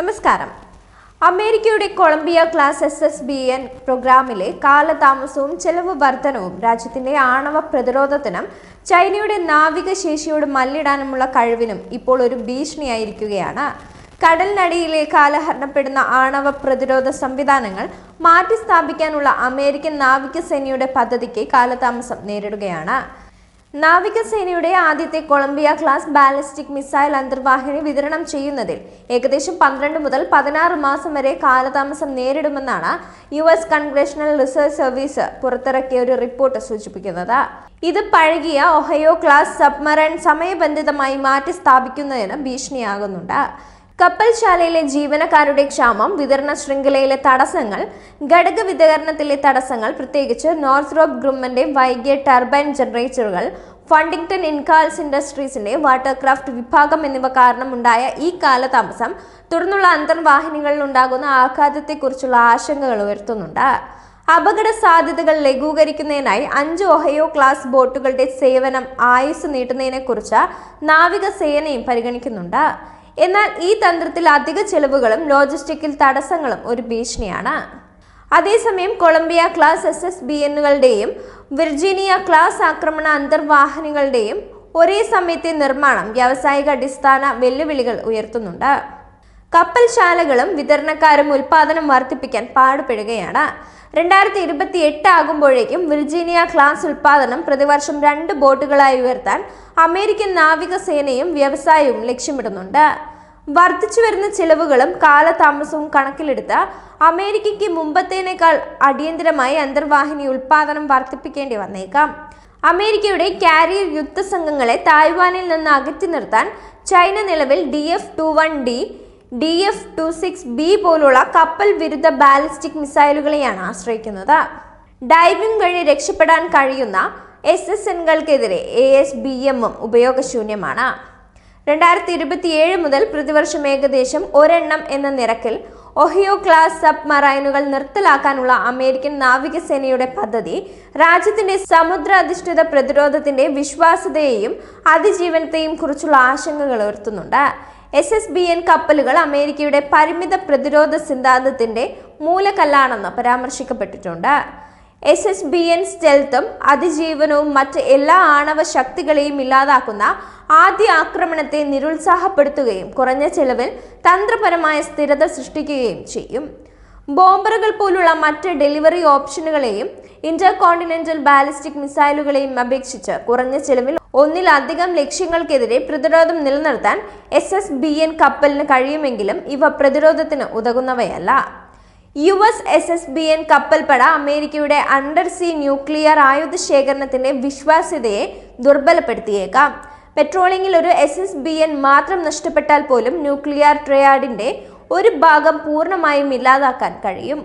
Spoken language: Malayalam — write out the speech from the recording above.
നമസ്കാരം. അമേരിക്കയുടെ Columbia class S S B N പ്രോഗ്രാമിലെ കാലതാമസവും ചെലവ് വർധനവും രാജ്യത്തിന്റെ ആണവ പ്രതിരോധത്തിനും ചൈനയുടെ നാവിക ശേഷിയോട് മല്ലിടാനുമുള്ള കഴിവിനും ഇപ്പോൾ ഒരു ഭീഷണിയായിരിക്കുകയാണ്. കടലിനടിയിലെ കാലഹരണപ്പെടുന്ന ആണവ പ്രതിരോധ സംവിധാനങ്ങൾ മാറ്റിസ്ഥാപിക്കാനുള്ള അമേരിക്കൻ നാവികസേനയുടെ പദ്ധതിക്ക് കാലതാമസം നേരിടുകയാണ്. നാവികസേനയുടെ ആദ്യത്തെ കൊളംബിയ ക്ലാസ് ബാലിസ്റ്റിക് മിസൈൽ അന്തർവാഹിനി വിതരണം ചെയ്യുന്നതിൽ ഏകദേശം പന്ത്രണ്ട് മുതൽ പതിനാറ് മാസം വരെ കാലതാമസം നേരിടുമെന്നാണ് U S congressional research service പുറത്തിറക്കിയ ഒരു റിപ്പോർട്ട് സൂചിപ്പിക്കുന്നത്. ഇത് പഴകിയ ഒഹയോ ക്ലാസ് സബ്മറൈൻ സമയബന്ധിതമായി മാറ്റി സ്ഥാപിക്കുന്നതിന് ഭീഷണിയാകുന്നുണ്ട്. കപ്പൽശാലയിലെ ജീവനക്കാരുടെ ക്ഷാമം വിതരണ ശൃംഖലയിലെ തടസ്സങ്ങൾ ഘടക വിതരണത്തിലെ തടസ്സങ്ങൾ പ്രത്യേകിച്ച് നോർത്ത്രോപ്പ് ഗ്രൂമിന്റെ വൈകിയ ടർബൈൻ ജനറേറ്ററുകൾ ഫണ്ടിങ്ടൺ ഇൻകാൾസ് ഇൻഡസ്ട്രീസിന്റെ വാട്ടർക്രാഫ്റ്റ് വിഭാഗം എന്നിവ കാരണമുണ്ടായ ഈ കാലതാമസം തുടർന്നുള്ള അന്തർവാഹിനികളിൽ ഉണ്ടാകുന്ന ആഘാതത്തെക്കുറിച്ചുള്ള ആശങ്കകൾ ഉയർത്തുന്നുണ്ട്. അപകട സാധ്യതകൾ ലഘൂകരിക്കുന്നതിനായി അഞ്ച് ഒഹയോ ക്ലാസ് ബോട്ടുകളുടെ സേവനം ആയുസ് നീട്ടുന്നതിനെക്കുറിച്ച് നാവികസേനയും പരിഗണിക്കുന്നുണ്ട്. എന്നാൽ ഈ തന്ത്രത്തിൽ അധിക ചെലവുകളും ലോജിസ്റ്റിക്കിൽ തടസ്സങ്ങളും ഒരു ഭീഷണിയാണ്. അതേസമയം Columbia class S S B എന്നുകളുടെയും Virginia class ആക്രമണ അന്തർവാഹിനികളുടെയും ഒരേ സമയത്തെ നിർമ്മാണം വ്യാവസായിക അടിസ്ഥാന വെല്ലുവിളികൾ ഉയർത്തുന്നുണ്ട്. കപ്പൽശാലകളും വിതരണക്കാരും ഉൽപാദനം വർദ്ധിപ്പിക്കാൻ പാടുപെടുകയാണ്. രണ്ടായിരത്തി ഇരുപത്തി എട്ട് ആകുമ്പോഴേക്കും വിർജീനിയ ക്ലാസ് ഉൽപാദനം പ്രതിവർഷം രണ്ട് ബോട്ടുകളായി ഉയർത്താൻ അമേരിക്കൻ നാവികസേനയും വ്യവസായവും ലക്ഷ്യമിടുന്നുണ്ട്. വർദ്ധിച്ചു വരുന്ന ചിലവുകളും കാലതാമസവും കണക്കിലെടുത്ത് അമേരിക്കയ്ക്ക് മുമ്പത്തേനേക്കാൾ അടിയന്തരമായി അന്തർവാഹിനി ഉൽപാദനം വർദ്ധിപ്പിക്കേണ്ടി വന്നേക്കാം. അമേരിക്കയുടെ കാരിയർ യുദ്ധസംഘങ്ങളെ തായ്വാനിൽ നിന്ന് അകറ്റി നിർത്താൻ ചൈന നിലവിൽ D F two one D D F two six B പോലുള്ള കപ്പൽ വിരുദ്ധ ബാലിസ്റ്റിക് മിസൈലുകളെയാണ് ആശ്രയിക്കുന്നത്. ഡൈവിംഗ് വഴി രക്ഷപ്പെടാൻ കഴിയുന്ന എസ് എസ് എൻകൾക്കെതിരെ എ എസ് ബി എമ്മും ഉപയോഗശൂന്യമാണ്. രണ്ടായിരത്തി ഇരുപത്തിയേഴ് മുതൽ പ്രതിവർഷം ഏകദേശം ഒരെണ്ണം എന്ന നിരക്കിൽ ഒഹിയോ ക്ലാസ് സബ് മറൈനുകൾ നിർത്തലാക്കാനുള്ള അമേരിക്കൻ നാവികസേനയുടെ പദ്ധതി രാജ്യത്തിന്റെ സമുദ്ര അധിഷ്ഠിത പ്രതിരോധത്തിന്റെ വിശ്വാസ്യതയെയും അതിജീവനത്തെയും കുറിച്ചുള്ള ആശങ്കകൾ ഉയർത്തുന്നുണ്ട്. എസ് എസ് ബി എൻ കപ്പലുകൾ അമേരിക്കയുടെ പരിമിത പ്രതിരോധ സിദ്ധാന്തത്തിന്റെ മൂലക്കല്ലാണെന്ന് പരാമർശിക്കപ്പെട്ടിട്ടുണ്ട്. എസ് എസ് ബി എൻ സ്റ്റെൽത്തും അതിജീവനവും മറ്റ് എല്ലാ ആണവ ശക്തികളെയും ഇല്ലാതാക്കുന്ന ആദ്യ ആക്രമണത്തെ നിരുത്സാഹപ്പെടുത്തുകയും കുറഞ്ഞ ചെലവിൽ തന്ത്രപരമായ സ്ഥിരത സൃഷ്ടിക്കുകയും ചെയ്യും. ബോംബറുകൾ പോലുള്ള മറ്റ് ഡെലിവറി ഓപ്ഷനുകളെയും ഇന്റർ കോണ്ടിനെന്റൽ ബാലിസ്റ്റിക് മിസൈലുകളെയും അപേക്ഷിച്ച് കുറഞ്ഞ ചെലവിൽ ഒന്നിലധികം ലക്ഷ്യങ്ങൾക്കെതിരെ പ്രതിരോധം നിലനിർത്താൻ എസ് എസ് ബി എൻ കപ്പലിന് കഴിയുമെങ്കിലും ഇവ പ്രതിരോധത്തിന് ഉതകുന്നവയല്ല. U S S S B N കപ്പൽപ്പട അമേരിക്കയുടെ അണ്ടർ സീ ന്യൂക്ലിയർ ആയുധ ശേഖരണത്തിന്റെ വിശ്വാസ്യതയെ ദുർബലപ്പെടുത്തിയേക്കാം. പെട്രോളിംഗിൽ ഒരു എസ് എസ് ബി എൻ മാത്രം നഷ്ടപ്പെട്ടാൽ പോലും ന്യൂക്ലിയർ ട്രയാഡിന്റെ ഒരു ഭാഗം പൂർണമായും ഇല്ലാതാക്കാൻ കഴിയും.